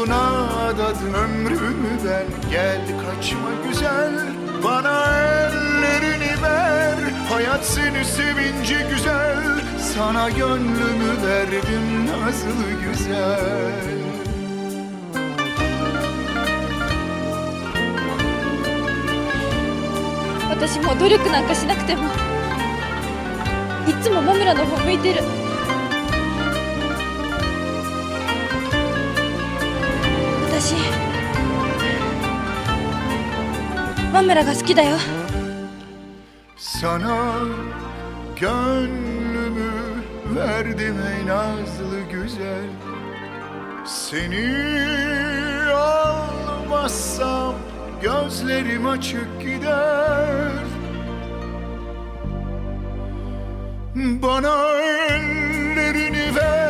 Yoluna adadım ömrümü ben Gel kaçma güzel Bana ellerini ver Hayat seni sevince güzel Sana gönlümü verdim nazlı güzel 私もう努力なんかしなくてもいつもマムラの方向いてる 私マムラが好きだよ Sana gönlümü verdim ey nazlı güzel Seni almazsam gözlerim açık gider Bana ellerini ver